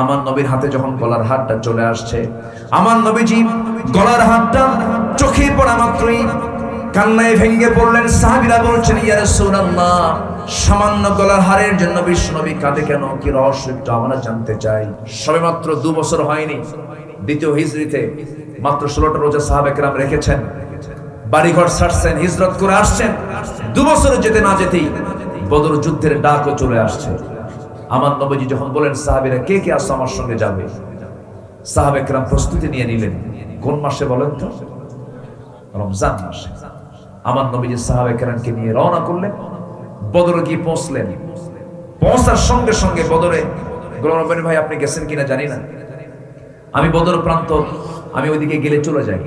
আমার নবীর হাতে যখন গলার হাতটা চলে আসছে, আমার নবীজি গলার হাতটা চোখে পড়া মাত্রই কান্নায় ভেঙ্গে পড়লেন। সাহাবিরা বলছেন, ইয়া রাসূলুল্লাহ, সামান্য গলার হারের জন্য বিশ্ব নবী কাঁদে কেন? কি রহস্য একটু আমরা জানতে চাই। সবেমাত্র দু বছর হয়নি, দ্বিতীয় হিজরিতে মাত্র ষোলোটা রোজা সাহাবেকরাম রেখেছেন। বাড়িঘর ছাড়ছেন হিজরত করে আসছেন। দু বছর যেতে না যেতেই বদর যুদ্ধের ডাকও চলে আসছে। আমার নবীজি যখন বলেন, সাহাবিরা কে কে আসছে আমার সঙ্গে যাবে? সাহাবেকরাম প্রস্তুতি নিয়ে নিলেন। কোন মাসে বলেন তো? রমজান মাসে। আমার নবীজি সাহাবেকরামকে নিয়ে রওনা করলেন, বদরে গিয়ে পৌঁছলেন। পৌঁছার সঙ্গে সঙ্গে বদরে গোলাম ভাই, আপনি গেছেন কিনা জানি না। আমি বদর প্রান্ত, আমি ওইদিকে গেলে চলে যাই।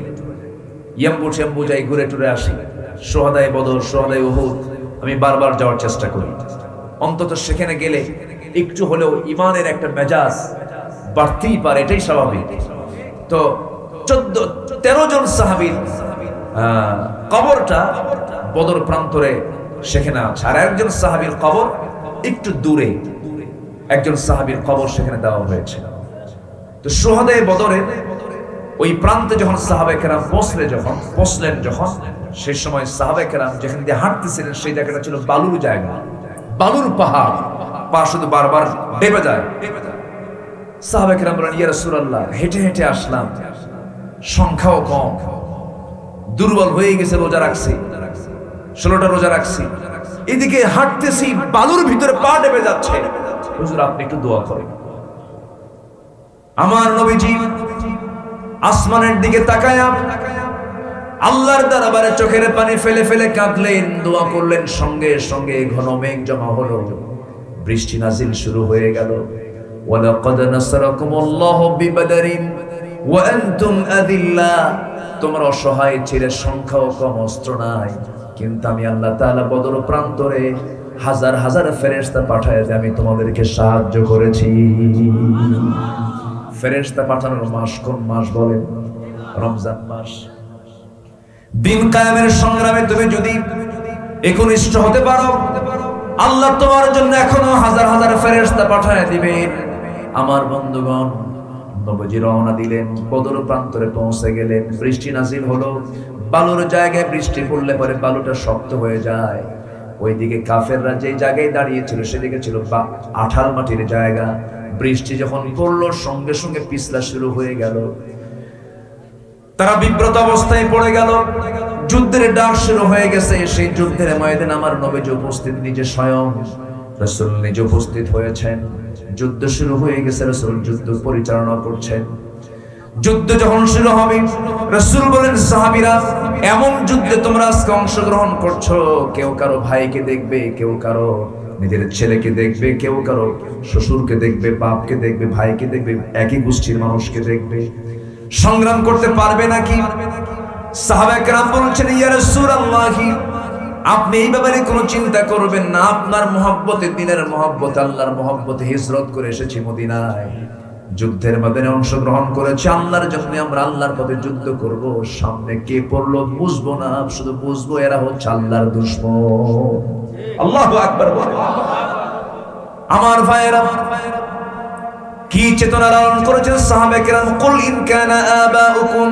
ইয়াম্বু টেম্বু যাই, ঘুরে টুরে আসি। সোহাদায় বদর, সোহাদায় উহুদ, আমি বারবার যাওয়ার চেষ্টা করি। অন্তত সেখানে গেলে একটু হলেও ইমানের একটা মেজাজ বাড়তেই পারে, এটাই স্বাভাবিক। তো চোদ্দ, তেরো জন সাহাবির কবরটা বদর প্রান্তরে সেখানে আছে। আর একজন সাহাবির কবর একটু দূরে, একজন সাহাবির কবর সেখানে দেওয়া হয়েছে। তো সোহাদায় বদরে ওই প্রান্তে যখন সাহাবে কেরাম পৌঁছলে যখন, পৌঁছলেন যখন সেই সময় সাহাবে কেরাম যেখান দিয়ে হাঁটতেছিলেন, সেই জায়গাটা ছিল বালুর জায়গা, বালুর পাহাড়। পা শুধু বারবার ডেবে যায়। হেঁটে হেঁটে আসলাম। সংখ্যাও কম। দুর্বল হয়ে গেছে, রোজা রাখছি। ষোলোটা রোজা রাখছি। এদিকে হাঁটতেছি, বালুর ভিতরে পা ডেবে যাচ্ছে। হুজুর, আপনি একটু দোয়া করেন। আমার নবীজি আসমানের দিকে তাকায়া আল্লাহর দরবারে চোখের পানি ফেলে ফেলে কাঁদলেন, দোয়া করলেন, সঙ্গে সঙ্গে ঘন মেঘ জমা হলো। বৃষ্টি নাজিল শুরু হয়ে গেল। ওয়ালাকাদ ওয়া আনতুম অসহায় ছেলে সংখ্যা ও কম, অস্ত্র নাই। কিন্তু আমি আল্লাহ তাআলা বদর প্রান্তরে হাজার হাজার ফেরেশতা পাঠায় যে আমি তোমাদেরকে সাহায্য করেছি। ফেরেশতা পাঠানোর মাস কোন মাস বলেন? রমজান মাস। দিন কায়েমের সংগ্রামে তুমি যদি একনিষ্ঠ হতে পারো আল্লাহ তোমার জন্য এখনও হাজার হাজার ফেরেশতা পাঠায় দিবেন আমার বন্ধুগণ নবজি রওনা দিলেন, বদর প্রান্তরে পৌঁছে গেলেন। বৃষ্টি নাজিল হলো, বালুর জায়গায় বৃষ্টি পড়লে পরে বালুটা শক্ত হয়ে যায়। ওইদিকে কাফেররা যে জায়গায় দাঁড়িয়েছিল, সেদিকে ছিল আঠাল মাটির জায়গা। বৃষ্টি যখন পড়ল, সঙ্গে সঙ্গে পিছলা শুরু হয়ে গেল। তারা বিব্রত অবস্থায় পড়ে গেল। যুদ্ধের ডাক শুরু হয়ে গেছে। সেই যুদ্ধের ময়দানে আমার নবীজি উপস্থিত, নিজে স্বয়ং রসুল নিজে উপস্থিত হয়েছেন। যুদ্ধ শুরু হয়ে গেছে, রসুল যুদ্ধ পরিচালনা করছেন। যুদ্ধ যখন শুরু হবে, রসুল বলেন, সাহাবিরা, এমন যুদ্ধে তোমরা আজকে অংশগ্রহণ করছ। কেউ কারও ভাইকে দেখবে, কেউ কারও নিজের ছেলেকে দেখবে, কেউ কারও শ্বশুরকে দেখবে, বাপকে দেখবে, ভাইকে দেখবে, একই গোষ্ঠীর মানুষকে দেখবে। সংগ্রাম করতে পারবে নাকি? আপনি এই ব্যাপারে কোনো চিন্তা করবেন না। আপনার মহব্বতে, দিনের মহব্বত, আল্লাহর মহব্বতে হিজরত করে এসেছি মদিনায়। যুদ্ধের ময়দানে অংশগ্রহণ করেছি। আল্লাহর জন্য আমরা আল্লাহর পথে যুদ্ধ করব। সামনে কে পড়ল বুঝব না, শুধু বুঝব এরা হচ্ছে আল্লাহর দুশ্মন। আল্লাহু আকবার আমার ভাইয়েরা, কি চেতনা লালন করেছেন সাহাবে কুল ইন কানা আবাউকুম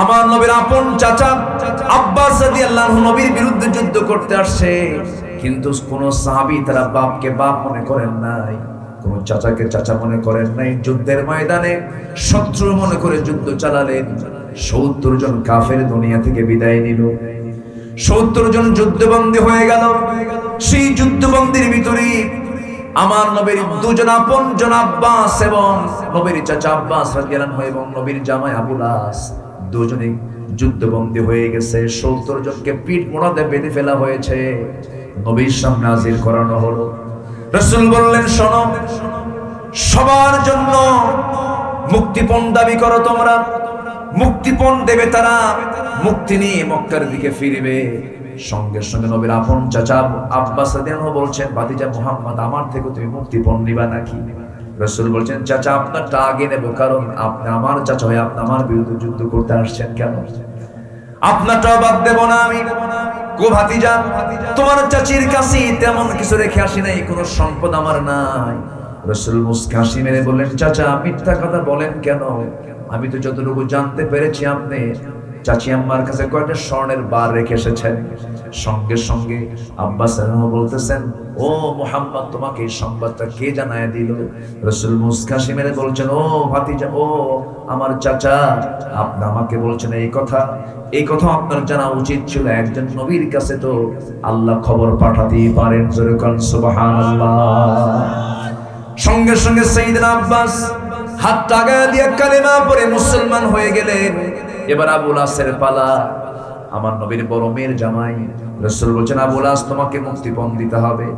আমার নবীর আপন চাচা আব্বাস নবীর বিরুদ্ধে যুদ্ধ করতে আসছে। কিন্তু কোন সাহাবী তারা বাপকে বাপ মনে করেন নাই। কোন চাচাকে চাচা মনে করেন নাই। যুদ্ধের ময়দানে শত্রু মনে করে যুদ্ধ চালালেন। সত্তর জন কাফের দুনিয়া থেকে বিদায় নিল। সত্তর জন যুদ্ধবন্দী হয়ে গেল। সেই যুদ্ধবন্দির ভিতরে আমার নবীর দুজন আপন জন আব্বাস এবং নবীর চাচা আব্বাস এবং নবীর জামাই আবুলাস দুজনে যুদ্ধবন্দী হয়ে গেছে। সত্তর জনকে পিঠ মোড়াতে বেঁধে ফেলা হয়েছে। নবীর সামনে হাজির করানো হলো। রসুল বললেন, শোনো, সবার জন্য মুক্তিপণ দাবি করো তোমরা। মুক্তিপণ দেবে তারা, মুক্তি নিয়ে মক্কার দিকে ফিরবে। সঙ্গে সঙ্গে নবীর আপন চাচা আব্বাস বলছেন, ভাতিজা মুহাম্মদ, আমার থেকে তুমি মুক্তিপণ নিবা নাকি? রসুল বলছেন, চাচা, আপনারটা আগে নেব, কারণ আপনি আমার চাচা হয়ে আপনি আমার বিরুদ্ধে যুদ্ধ করতে আসছেন কেন? আপনারটাও বাদ না আমি। তোমার চাচির তেমন নাই, কোনো সম্পদ আমার নাই। রসুল বললেন, চাচা বলেন কেন? আমি তো যতটুকু জানতে পেরেছি আপনি চাচি আম্মার কাছে কয়টা স্বর্ণের বার রেখে এসেছেন? সঙ্গে সঙ্গে আব্বাস বলতেছেন, ও মোহাম্মদ, তোমাকে এই সংবাদটা কে জানায় দিল? রসুল মুস্কাশি মেরে বলছেন, ও ভাতিজা, ও আমার চাচা, আপনি আমাকে বলছেন এই কথা। এই কথা আপনার জানা উচিত ছিল একজন নবীর কাছে তো আল্লাহ খবর পাঠাতেই পারেন, জোরে সুবহানাল্লাহ। সঙ্গে সঙ্গে সাইদিন আব্বাস হাত টাকা দিয়ে কালেমা পরে মুসলমান হয়ে গেলেন। এবার আবুল আসের পালা, আমার নবীর বড় মেয়ের জামাই। রসুল বলছেন, আবুল আস তোমাকে মুক্তিপণ দিতে হবে।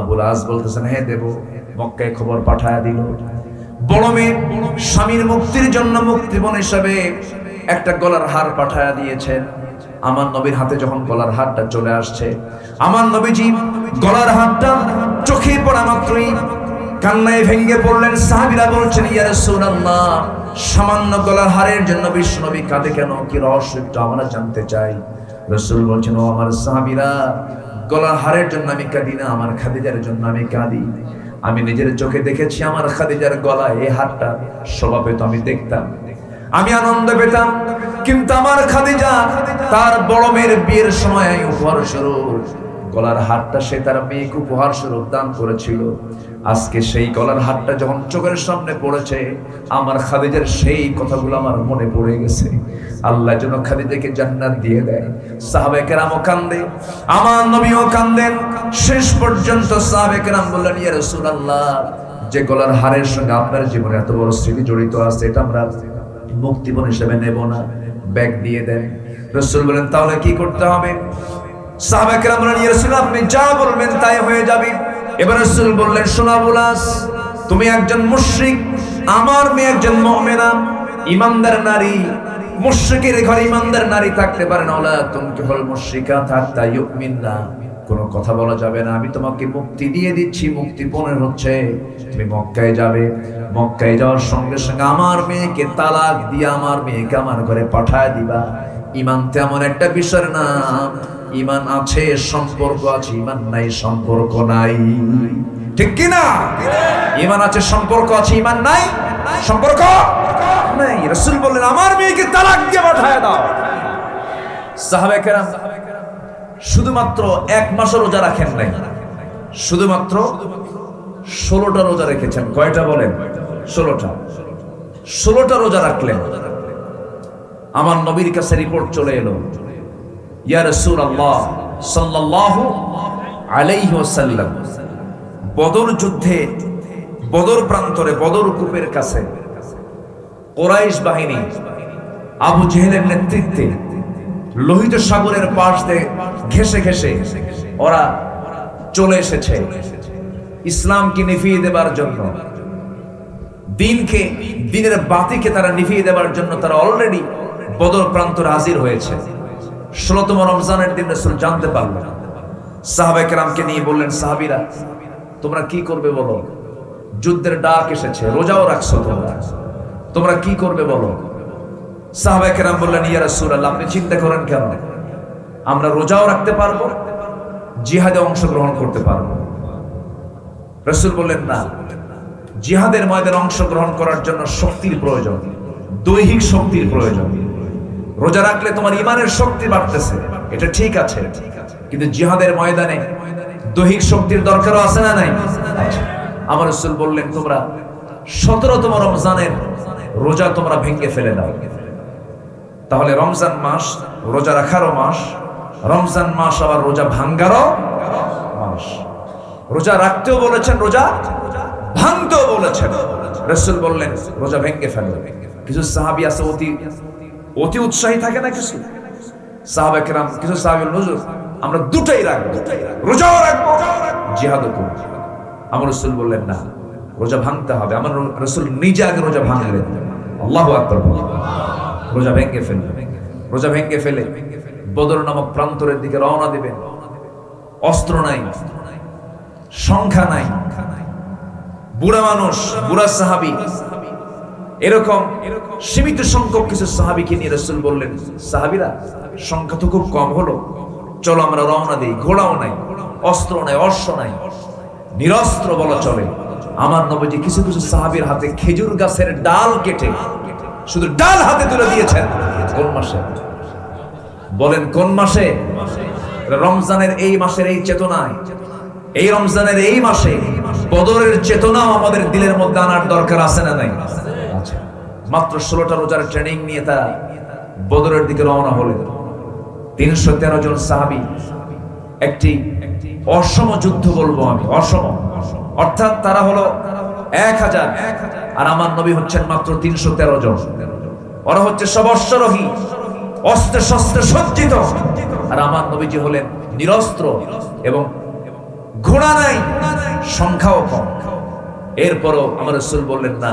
আবুল আস বলতেছেন হ্যাঁ দেব। মক্কায় খবর পাঠায় দিল। বড় স্বামীর মুক্তির জন্য মুক্তিপণ হিসাবে একটা গলার হার পাঠায় দিয়েছেন। আমার নবীর হাতে যখন গলার হারটা চলে আসছে, আমার নবীজি গলার হারটা চোখে পড়া মাত্রই কান্নায় ভেঙ্গে পড়লেন। সাহাবিরা বলছেন, ইয়া রাসূলুল্লাহ। সামান্য গলার হারের জন্য বিশ্ব বিশ্বনবী কাঁদে কেন? কি রহস্য একটু আমরা জানতে চাই। রসুল বলছেন, ও আমার সাহাবিরা, গলার হারের জন্য আমি কাঁদি না, আমার খাদিজার জন্য আমি কাঁদি। আমি নিজের চোখে দেখেছি আমার খাদিজার গলা এই হারটা, স্বভাবে তো আমি দেখতাম। আমি আনন্দ পেতাম, কিন্তু আমার খাদিজা তার বড় মেয়ের বিয়ের সময় উপহার স্বরূপ, গলার হারটা সে তার মেয়েকে উপহার স্বরূপ দান করেছিল। আজকে সেই গলার হারটা যখন চোখের সামনে পড়েছে, আমার খাদিজার সেই কথাগুলো আমার মনে পড়ে গেছে। আল্লাহ যেন খাদিজাকে জান্নাত দিয়ে দেয়। সাহাবে কেরামও কান্দে, আমার নবীও কান্দেন। শেষ পর্যন্ত সাহাবে কেরাম বললেন, ইয়া রাসূলুল্লাহ, যে গলার হারের সঙ্গে আপনার জীবনে এত বড় স্মৃতি জড়িত আছে, এটা আমরা মুক্তিপণ হিসেবে নেব না। ব্যাগ দিয়ে দেন। রসুল বলেন, তাহলে কি করতে হবে? সাহাবাকেরাম বলেন ইয়া রাসূল, আপনি যা বলবেন তাই হয়ে যাবে। এবার রাসূল বললেন, শোনা বুলাস তুমি একজন মুশরিক, আমার মেয়ে একজন মুমিনা, ইমানদার নারী, মুশরিকের ঘরে ইমানদার নারী থাকতে পারে না। ওলা তুমি কি হল মুশরিকা থাকতা ইউমিননা। কোনো কথা বলা যাবে না, আমি তোমাকে মুক্তি দিয়ে দিচ্ছি, মুক্তি পনেরো হচ্ছে। তুমি মক্কায় যাবে, মক্কায় যাওয়ার সঙ্গে সঙ্গে আমার মেয়েকে তালাক দিয়ে, আমার মেয়েকে আমার ঘরে পাঠায় দিবা। ইমান তেমন একটা বিষয়ের নাম ইমান আছে, সম্পর্ক আছে, ইমান নাই, সম্পর্ক নাই। ঠিক কি না ইমান আছে, সম্পর্ক আছে, ইমান নাই, সম্পর্ক নাই। রসুল বললেন, আমার মেয়েকে তালাক দিয়ে পাঠায় দাও। সাহাবে কেরাম শুধুমাত্র এক মাসও রোজা রাখেন নাই। শুধুমাত্র ষোলোটা রোজা রেখেছেন। কয়টা বলেন? ষোলোটা। ষোলোটা রোজা রাখলেন। আমার নবীর কাছে রিপোর্ট চলে এলো। বদর যুদ্ধে, বদর প্রান্তরে, বদর কূপের কাছে কোরাইশ বাহিনী আবু জেহেলের নেতৃত্বে লোহিত সাগরের পাশ দিয়ে ঘেসে ঘেসে ওরা চলে এসেছে। ইসলামকে নিভিয়ে দেবার জন্য, দিনকে, দিনের বাতিকে তারা নিভিয়ে দেবার জন্য তারা অলরেডি বদর প্রান্তরে হাজির হয়েছে। ষোলতম রমজানের দিন রসুল জানতে পারলেন সাহাবেকরামকে নিয়ে বললেন, সাহাবিরা, তোমরা কি করবে বলো? যুদ্ধের ডাক এসেছে, রোজাও রাখছো তোমরা। তোমরা কি করবে বলো? বললেন আপনি চিন্তা করেন কেন? আমরা রোজাও রাখতে পারব, জিহাদে অংশগ্রহণ করতে পারব। রসুল বললেন, না, জিহাদের ময়দানে অংশগ্রহণ করার জন্য শক্তির প্রয়োজন, দৈহিক শক্তির প্রয়োজন। রোজা রাখলে তোমার ইমানের শক্তি বাড়তেছে। এটা ঠিক আছে। কিন্তু জিহাদের ময়দানে দৈহিক শক্তির দরকারও আছে না নাই? আমার রসুল বললেন, তোমরা সতেরোতম রমজানের রোজা তোমরা ভেঙে ফেলে দাও। তাহলে রমজান মাস রোজা রাখারও মাস, রমজান মাস আবার রোজা ভাঙ্গারও মাস। রোজা রাখতেও বলেছেন, রোজা ভাঙতেও বলেছেন। রসুল বললেন, রোজা ভেঙে ফেলো। কিছু সাহাবি আছে অতি অতি উৎসাহী থাকে না কিছু? সাহাবে কিছু সাহাবি নজর আমরা দুটাই রাখব। রোজাও রাখব, জিহাদও করব। আমার রসুল বললেন, না, রোজা ভাঙতে হবে। আমার রসুল নিজে আগে রোজা ভাঙলেন। আল্লাহ আকবার। রোজা ভেঙ্গে ফেলবে রোজা ভেঙ্গে ফেলে। বদর নামক প্রান্তরের দিকে রওনা দিবেন। অস্ত্র নাই, সংখ্যা নাই। বুড়া মানুষ, বুড়া সাহাবি এরকম সীমিত সংখ্যক কিছু সাহাবিকে নিয়ে রসুল বললেন, সাহাবিরা, সংখ্যা তো খুব কম হলো। চলো আমরা রওনা দিই, ঘোড়াও নাই অস্ত্র নাই, অশ্ব নাই। নিরস্ত্র বলা চলে। আমার নবজি কিছু কিছু সাহাবির হাতে খেজুর গাছের ডাল কেটে শুধু ডাল হাতে তুলে দিয়েছেন। কোন মাসে? বলেন, কোন মাসে? রমজানের এই মাসের এই চেতনায়। এই রমজানের এই মাসে বদরের চেতনাও আমাদের দিলের মধ্যে আনার দরকার আছে না নাই। মাত্র ষোলোটা রোজার ট্রেনিং নিয়ে তারা বদরের দিকে রওনা হলেন তিনশো তেরো জন সাহাবি একটি অসম যুদ্ধ বলব আমি, অসম। অর্থাৎ তারা হলো এক হাজার। আর আমার নবী হচ্ছেন মাত্র তিনশো তেরো জন। ওরা হচ্ছে সব অশ্বরোহী অস্ত্রে শস্ত্রে সজ্জিত। আর আমার নবীজি হলেন নিরস্ত্র এবং ঘোড়া নাই, সংখ্যাও কম। এরপরও আমার রসুল বললেন, না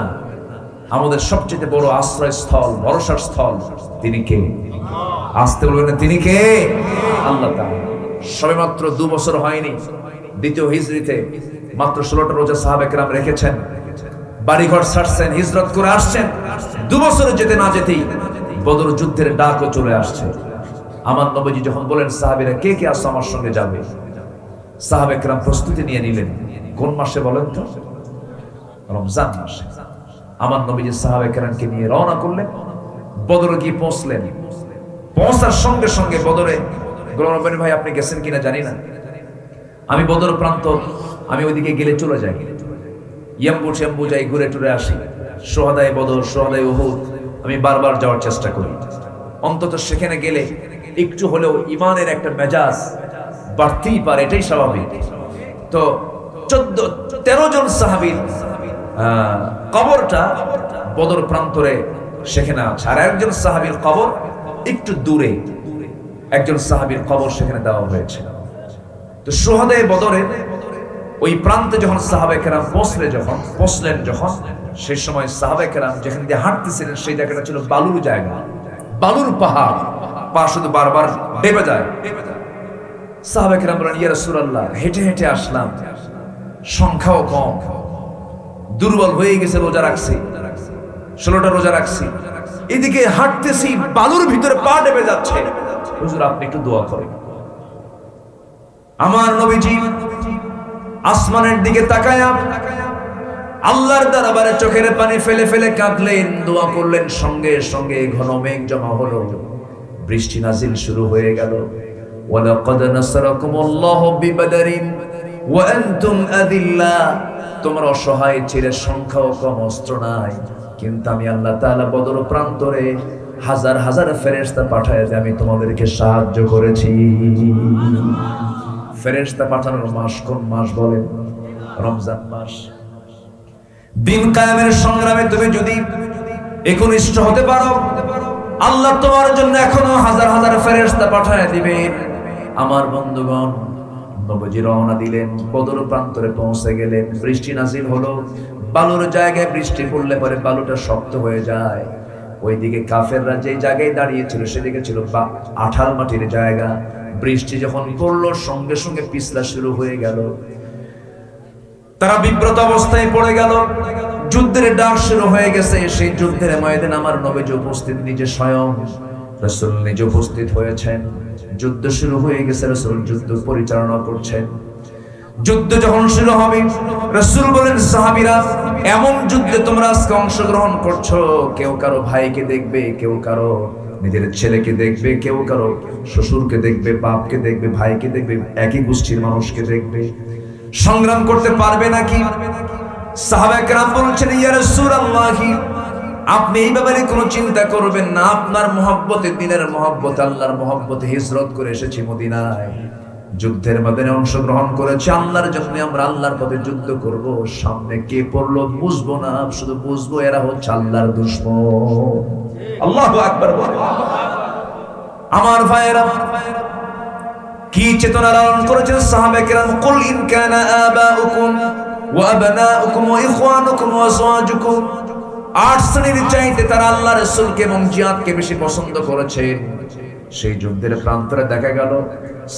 আমাদের সবচেয়ে বড় আশ্রয়স্থল ভরসার স্থল তিনি কে? আসতে বলবেন তিনি কে? আল্লাহ সবে মাত্র দু বছর হয়নি, দ্বিতীয় হিজরিতে মাত্র ষোলোটা রোজা সাহাবেকরাম রেখেছেন। বাড়িঘর ছাড়ছেন, হিজরত করে আসছেন। দু বছর যেতে না যেতেই বদর যুদ্ধের ডাকও চলে আসছে। আমার নবীজি যখন বলেন, সাহাবিরা কে কে আসছে আমার সঙ্গে যাবে? সাহাবেকরাম প্রস্তুতি নিয়ে নিলেন। কোন মাসে বলেন তো? রমজান মাসে। আমার নবীজি সাহাবেকরামকে নিয়ে রওনা করলেন। বদরে গিয়ে পৌঁছলেন। পৌঁছার সঙ্গে সঙ্গে বদরে গোলাম ভাই, আপনি গেছেন কিনা জানি না। আমি বদর প্রান্ত, আমি ওইদিকে গেলে চলে যাই। ইয়াম্বু টেম্বু যাই, ঘুরে টুরে আসি। সোহাদায় বদর, সোহাদায় উহুদ, আমি বারবার যাওয়ার চেষ্টা করি। অন্তত সেখানে গেলে একটু হলেও ইমানের একটা মেজাজ বাড়তেই পারে, এটাই স্বাভাবিক। তো চোদ্দ, তেরো জন সাহাবির কবরটা বদর প্রান্তরে সেখানে আছে। আর একজন সাহাবির কবর একটু দূরে, একজন সাহাবির কবর সেখানে দেওয়া হয়েছে। তো সোহাদে বদরের ওই প্রান্তে যখন সাহাবে কেরাম পৌঁছলে যখন পৌঁছলেন যখন, সেই সময় সাহাবে কেরাম যেখানে দিয়ে হাঁটতেছিলেন, সেই জায়গাটা ছিল বালুর জায়গা। বালুর পাহাড়। পা শুধু বারবার ডেবে যায়। সাহাবে কেরাম বলেন ইয়া রাসূলুল্লাহ, হেঁটে হেঁটে আসলাম। সংখ্যাও কম। দুর্বল হয়ে গেছে, রোজা রাখছি। ষোলোটা রোজা রাখছি। এদিকে হাঁটতেছি, বালুর ভিতরে পা ডেবে যাচ্ছে। হুজুর, আপনি একটু দোয়া করেন। আমার নবীজি আসমানের দিকে তাকায়া আল্লাহর দরবারে চোখের পানি ফেলে ফেলে কাঁদলেন, দোয়া করলেন, সঙ্গে সঙ্গে ঘন মেঘ জমা হলো। বৃষ্টি নাজিল শুরু হয়ে গেল। ওয়ালাকাদ নাসারাকুমুল্লাহু বিবাদারিন ওয়া আনতুম আদিল্লা তোমরা অসহায় ছিলে সংখ্যাও কম, অস্ত্র নাই। কিন্তু আমি আল্লাহ তাআলা বদর প্রান্তরে হাজার হাজার ফেরেশতা পাঠায় দিয়ে আমি তোমাদেরকে সাহায্য করেছি। ফেরেশতা পাঠানোর মাস কোন মাস বলেন? রমজান মাস। দিন কায়েমের সংগ্রামে তুমি যদি একনিষ্ঠ হতে পারো, আল্লাহ তোমার জন্য এখনও হাজার হাজার ফেরেশতা পাঠায় দিবেন আমার বন্ধুগণ নবজি রওনা দিলেন, বদর প্রান্তরে পৌঁছে গেলেন। বৃষ্টি নাজিল হলো, বালুর জায়গায় বৃষ্টি পড়লে পরে বালুটা শক্ত হয়ে যায়। ওইদিকে কাফেররা যে জায়গায় দাঁড়িয়েছিল, সেদিকে ছিল আঠাল মাটির জায়গা। বৃষ্টি যখন পড়ল, সঙ্গে সঙ্গে পিছলা শুরু হয়ে গেল। তারা বিব্রত অবস্থায় পড়ে গেল। যুদ্ধের ডাক শুরু হয়ে গেছে। সেই যুদ্ধের ময়দান আমার নবীজ উপস্থিত, নিজে স্বয়ং। রসুল নিজে উপস্থিত হয়েছেন। যুদ্ধ শুরু হয়ে গেছে, রসুল যুদ্ধ পরিচালনা করছেন যুদ্ধ যখন শুরু হবে, রসুল বলেন, সাহাবিরা, এমন যুদ্ধে তোমরা আজকে অংশগ্রহণ করছ, কেউ কারও ভাইকে দেখবে, কেউ কারও নিজের ছেলেকে দেখবে, কেউ কারও শ্বশুরকে দেখবে, বাপকে দেখবে, ভাইকে দেখবে, একই গোষ্ঠীর মানুষকে দেখবে। সংগ্রাম করতে পারবে নাকি? সাহাবাকরাম বলছেন, ইয়া রাসূলুল্লাহি আপনি এই ব্যাপারে কোনো চিন্তা করবেন না। আপনার মহব্বতে, দিনের মহব্বত, আল্লাহর মহব্বতে হিজরত করে এসেছি মদিনায়। যুদ্ধের মধ্যে অংশগ্রহণ করেছে। আল্লাহর জন্য আমরা আল্লাহর পথে যুদ্ধ করব। সামনে কে পড়ল বুঝব না। শুধু বুঝব এরা হচ্ছে আল্লাহর দুশ্মন। আল্লাহু আকবার বলে আমার ভাইয়েরা, কি চেতনা লালন করেছেন সাহাবে কেরাম? কুল ইন কানা আবাউকুম ওয়া আবনাউকুম ওয়া ইখওয়ানুকুম ওয়া আজওয়াজুকুম। আট শ্রেণির চাইতে তারা আল্লাহ রসুলকে এবং জিয়াদকে বেশি পছন্দ করেছে। সেই যুদ্ধের প্রান্তরে দেখা গেল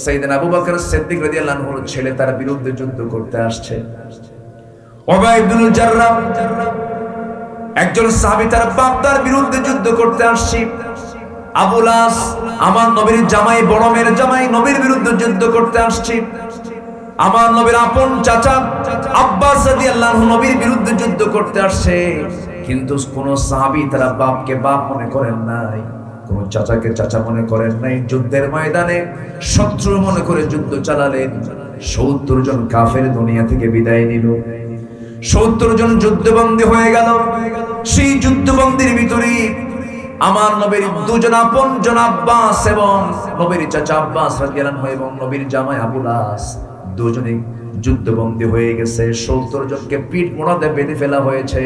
সেইদিন আবু বকর সিদ্দিক রাদিয়াল্লাহু আনহুর ছেলে তার বিরুদ্ধে যুদ্ধ করতে আসছে। ওবাইদুল একজন সাহাবী তার বাপদার বিরুদ্ধে যুদ্ধ করতে আসছে। আবুলাস আমার নবীর জামাই, বড় মেয়ের জামাই নবীর বিরুদ্ধে যুদ্ধ করতে আসছে। আমার নবীর আপন চাচা আব্বাস রাদিয়াল্লাহু নবীর বিরুদ্ধে যুদ্ধ করতে আসছে। কিন্তু কোন সাহাবী তারা বাপকে বাপ মনে করেন নাই, কোন চাচাকে চাচা মনে করেন নাই, যুদ্ধের ময়দানে শত্রু মনে করে যুদ্ধ চালালেন। সত্তর জন কাফের দুনিয়া থেকে বিদায় নিল। সত্তর জন যুদ্ধবন্দী হয়ে গেল। সেই যুদ্ধবন্দির ভিতরে আমার নবীর দুজন আপন জন আব্বাস এবং নবীর চাচা আব্বাস আনহু এবং নবীর জামাই আবুলাস দুজনে যুদ্ধবন্দী হয়ে গেছে। সত্তর জনকে পিঠ মোড়াতে বেঁধে ফেলা হয়েছে।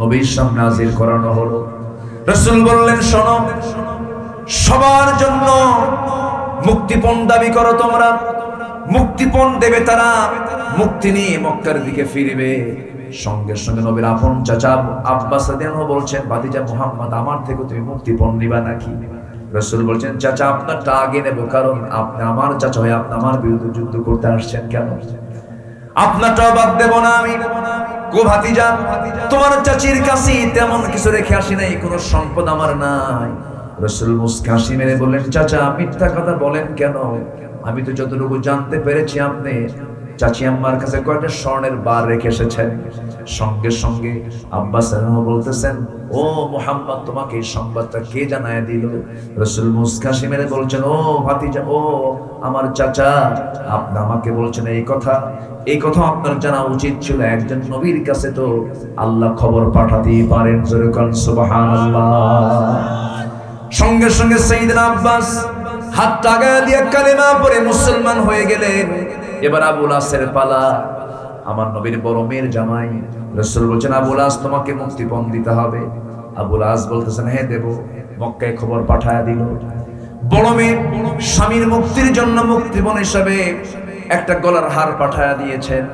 নবীর সামনে হাজির করানো হলো। রসুল বললেন, শোনো, সবার জন্য মুক্তিপণ দাবি করো তোমরা। মুক্তিপণ দেবে তারা, মুক্তি নিয়ে মক্কার দিকে ফিরবে। সঙ্গে সঙ্গে নবীর আপন চাচা আব্বাস বলছেন ভাতিজা মুহাম্মদ, আমার থেকে তুমি মুক্তিপণ নিবা নাকি? রসুল বলছেন, চাচা, আপনারটা আগে নেব, কারণ আপনি আমার চাচা হয়ে আপনি আমার বিরুদ্ধে যুদ্ধ করতে আসছেন কেন? আপনারটাও বাদ দেব না আমি। গো ভাতিজা, তোমার চাচির কাছে তেমন কিছু রেখে আসি নাই, কোনো সম্পদ আমার নাই। রসুল মুসকাশি মেরে বললেন, চাচা, মিথ্যা কথা বলেন কেন? আমি তো যতটুকু জানতে পেরেছি আপনি চাচি আম্মার কাছে কয়টা স্বর্ণের বার রেখে এসেছেন? সঙ্গে সঙ্গে আব্বাস বলতেছেন, ও মোহাম্মদ, তোমাকে এই সংবাদটা কে জানায় দিল? রসুল মুস্কাশি মেরে বলছেন, ও ভাতিজা, ও আমার চাচা, আপনি আমাকে বলছেন এই কথা। এই কথা আপনার জানা উচিত ছিল একজন নবীর কাছে তো আল্লাহ খবর পাঠাতেই পারেন যেরকম সুবহানাল্লাহ। সঙ্গে সঙ্গে সেইদিন আব্বাস হাত টাগায় দিয়ে কালেমা পরে মুসলমান হয়ে গেলেন। এবার আবুল আসের পালা। আমার নবীর বড় মেয়ের জামাই। রসুল বলছেন আবুল আস তোমাকে মুক্তিপণ দিতে হবে। আবুল আস বলতেছেন হ্যাঁ দেব, মক্কায় খবর পাঠায় দিল। বড় মেয়ে স্বামীর মুক্তির জন্য মুক্তিপণ হিসাবে একটা গলার হার পাঠায় দিয়েছেন।